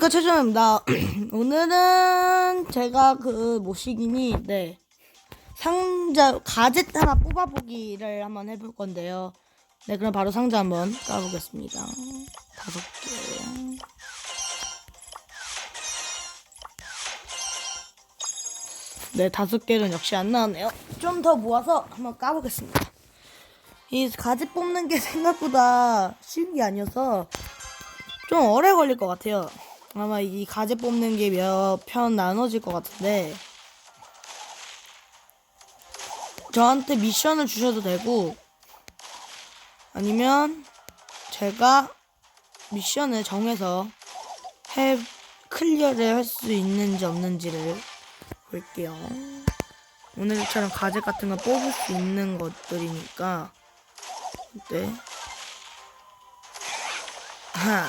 안녕하십니까 최준입니다. 오늘은 제가 그 모시기니 네 상자 가젯 하나 뽑아보기를 한번 해볼 건데요. 네 그럼 바로 상자 한번 까보겠습니다. 다섯 개. 네 다섯 개는 역시 안 나왔네요. 좀 더 모아서 한번 까보겠습니다. 이 가젯 뽑는 게 생각보다 쉬운 게 아니어서 좀 오래 걸릴 것 같아요. 아마 이 가재 뽑는 게 몇 편 나눠질 것 같은데 저한테 미션을 주셔도 되고 아니면 제가 미션을 정해서 해 클리어를 할 수 있는지 없는지를 볼게요. 오늘처럼 가재 같은 거 뽑을 수 있는 것들이니까 네. 하.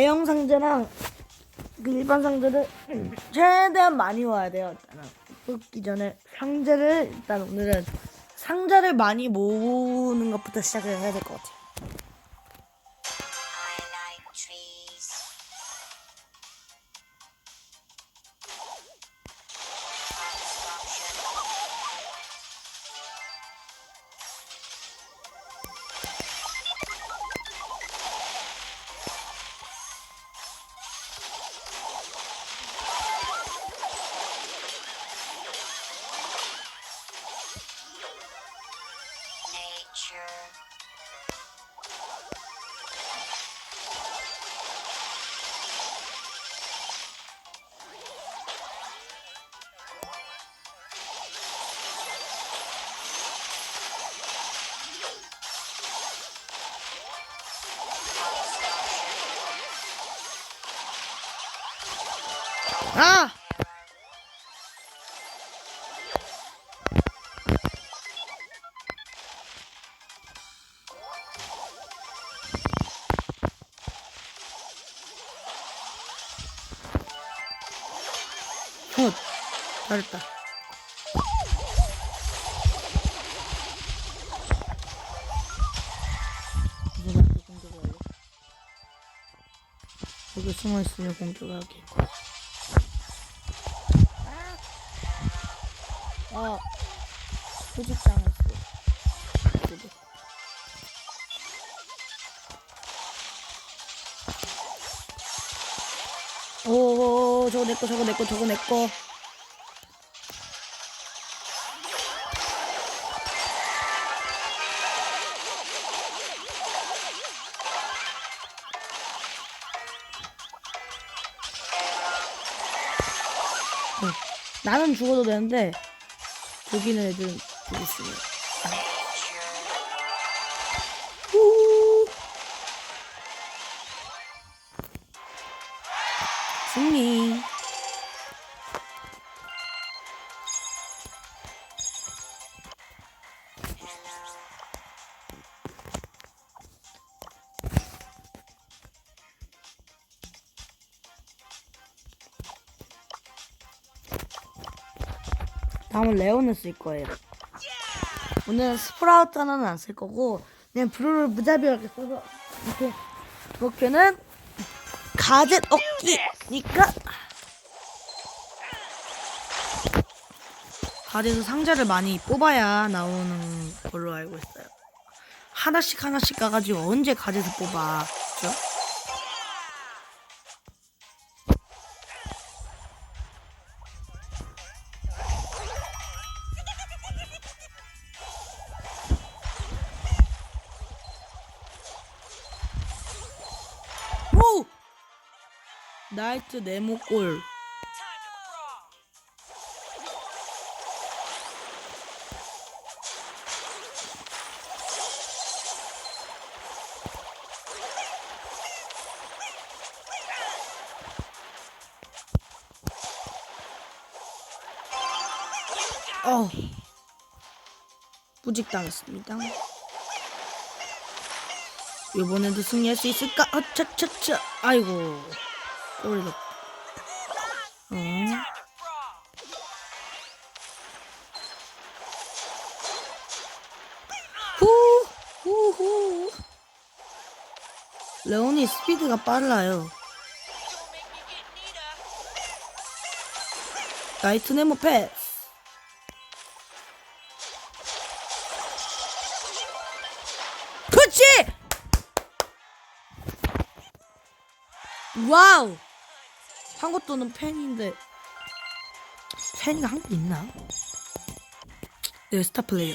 대형 상자랑 그 일반 상자를 최대한 많이 와야 돼요. 뽑기 전에 상자를 일단 오늘은 상자를 많이 모으는 것부터 시작을 해야 될 것 같아요. 아! 훗. 잘했다. 그 여기 숨어있으면 공격하기. 아, 소집당했어. 소집. 오, 저거 내꺼, 저거 내꺼, 저거 내꺼. 응. 나는 죽어도 되는데, 여기는 애들 보겠습니다. 다음은 레온을 쓸 거예요. 오늘 스프라우트 하나는 안 쓸 거고 그냥 브루를 무자비하게 써서 이렇게 목표는 가젯 얻기니까 가젯에서 상자를 많이 뽑아야 나오는 걸로 알고 있어요. 하나씩 하나씩 가가지고 언제 가젯을 뽑아? 그죠? 나이트 네모 골. 어. 무직당했습니다. 이번에도 승리할 수 있을까? 아차차차. 아이고. 꼬리가. 어. 후, 후후. 레온이 스피드가 빨라요. 나이트 네모 패스. 그렇지! 와우! 한국도는 팬인데 팬이가 한국 있나? 네, 스타 플레이어.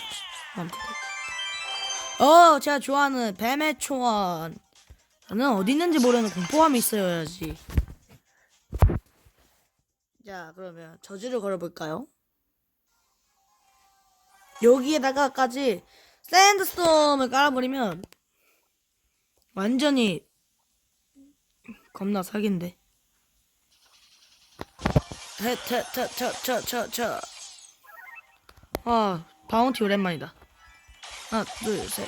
어, 제가 좋아하는 뱀의 초원. 저는 어디 있는지 모르는 공포감이 있어야지. 자, 그러면 저지를 걸어볼까요? 여기에다가까지 샌드스톰을 깔아버리면 완전히 겁나 사기인데. 헤트트트트트트 아, 바운티 오랜만이다. 하나, 둘, 셋.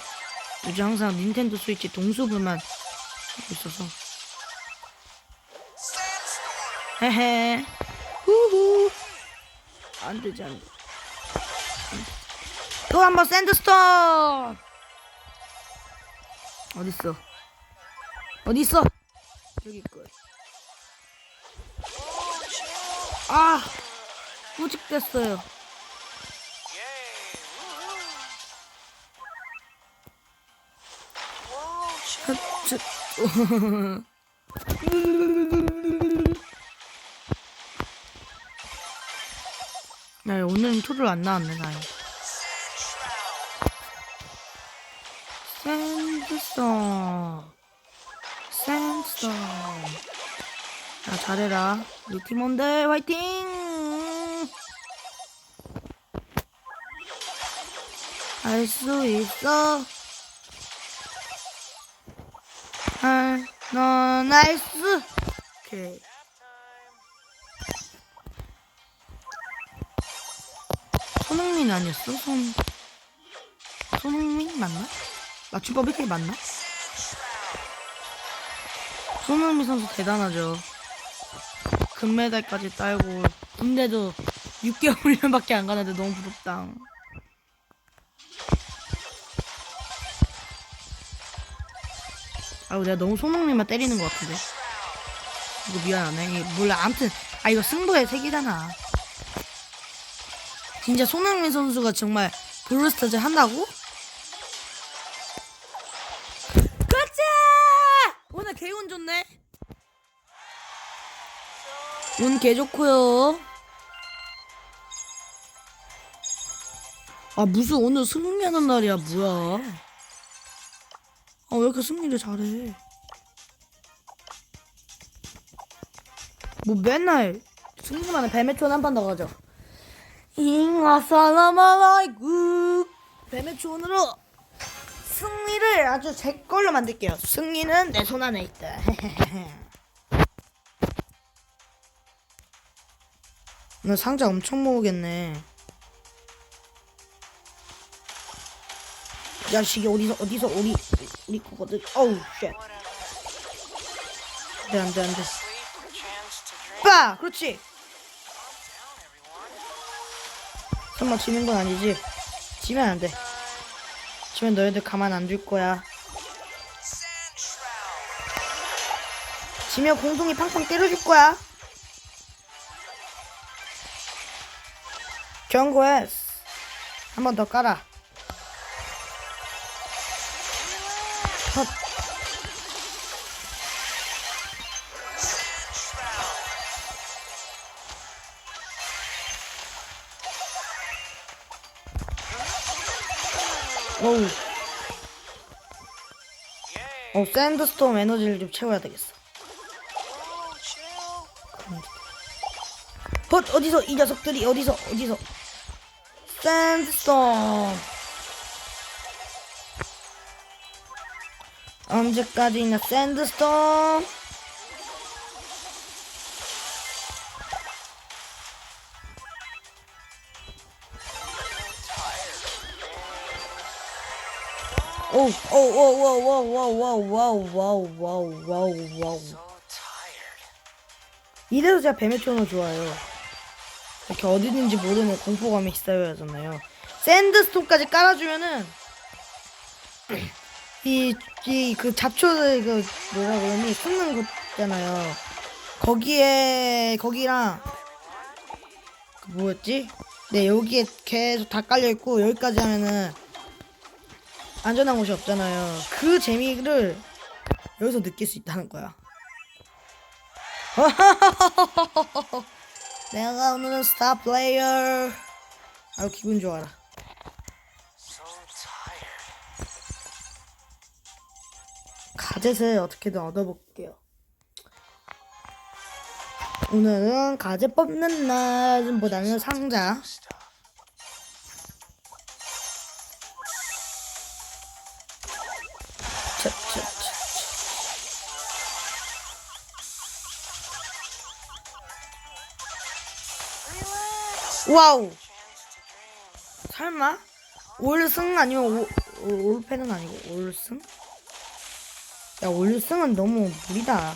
요즘 항상 닌텐도 스위치 동수부만 있어서. 헤헤. 후후. 안 되지, 안 돼. 또 한 번 샌드스톤! 어딨어? 어딨어? 여기 있고. 아! 뿌직됐어요. 저, 야, 오늘은 토를 안 나왔네, 나요. 샌드스톤. 샌드스톤. 야, 잘해라. 우리 팀원들, 화이팅! 할 수 있어. 할, 넌 나이스! 오케이. 손흥민 아니었어? 손, 손흥민 맞나? 맞춤법 이렇게 맞나? 손흥민 선수 대단하죠. 금메달까지 따고, 군대도 6개월 훈련밖에 안 가는데 너무 부럽다. 아우 내가 너무 손흥민만 때리는 것 같은데. 이거 미안하네. 몰라. 아무튼 아 이거 승부의 세계잖아. 진짜 손흥민 선수가 정말 브루스타즈 한다고? 그렇지! 오늘 개운 좋네. 운 개 좋고요. 아 무슨 오늘 승리하는 날이야 뭐야? 아 왜 이렇게 승리를 잘해? 뭐 맨날 승리만 해 뱀의 촌 한판 더 가죠. 잉아살라마라이구 뱀의 촌으로 승리를 아주 제 걸로 만들게요. 승리는 내 손 안에 있다. 오늘 상자 엄청 모으겠네. 야식이 어디서 어디서 우리 우리 거거든. 어우 쉣. 안돼 안돼 안돼. 빠 그렇지. 설마 지는 건 아니지? 지면 안 돼. 지면 너희들 가만 안 둘 거야. 지면 공둥이 팡팡 때려줄 거야. 경고했어. 한번 더 깔아. 헛. 어우. 어, 샌드스톰 에너지를 좀 채워야 되겠어. 헛, 어디서, 이 녀석들이, 어디서, 어디서. 샌드스톰 언제까지냐? 샌드스톰 오오오오오오오오오오오오오오오오오 이래서 제가 뱀의 총을 좋아해요 이렇게 어디 있는지 모르는 공포감이 있어야 하잖아요. 샌드스톤까지 깔아주면은 이 이 그 잡초들 그 뭐라 그러니 숨는 곳잖아요. 거기에 거기랑 그 뭐였지? 네 여기에 계속 다 깔려 있고 여기까지 하면은 안전한 곳이 없잖아요. 그 재미를 여기서 느낄 수 있다는 거야. 내가 오늘은 스타 플레이어. 아유 기분 좋아라. 가젯을 어떻게든 얻어볼게요. 오늘은 가젯 뽑는 날보다는 상자. 와우. 설마? 올승 아니면 올, 올- 올패는 아니고 올승? 야 올승은 너무 무리다.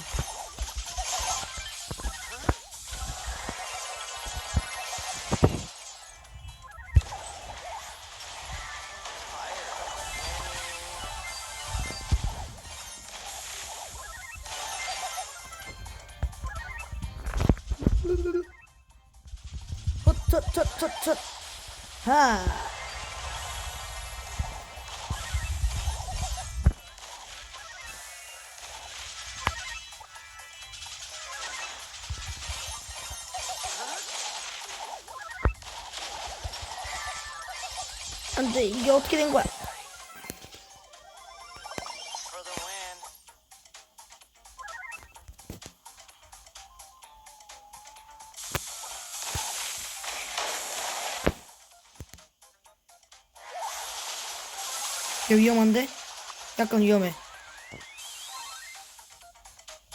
헛헛헛헛헛 하. 안돼 이게 야 위험한데? 약간 위험해.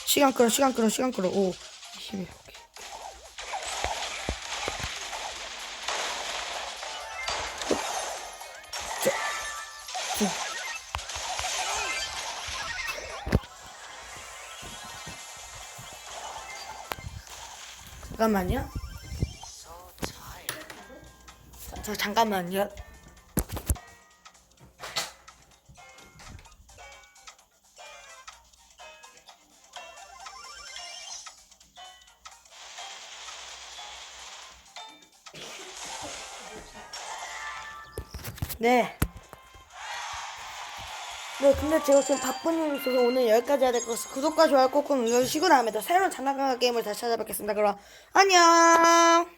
시간 끌어 시간 끌어 시간 끌어 오 21. 오케이. 저, 저. 잠깐만요. 자, 자 잠깐만요. 네. 네, 근데 제가 지금 바쁜 일이 있어서 오늘 여기까지 해야 될 것 같아서 구독과 좋아요 꾹꾹 눌러주시고 다음에 또 새로운 장난감 게임을 다시 찾아뵙겠습니다. 그럼 안녕!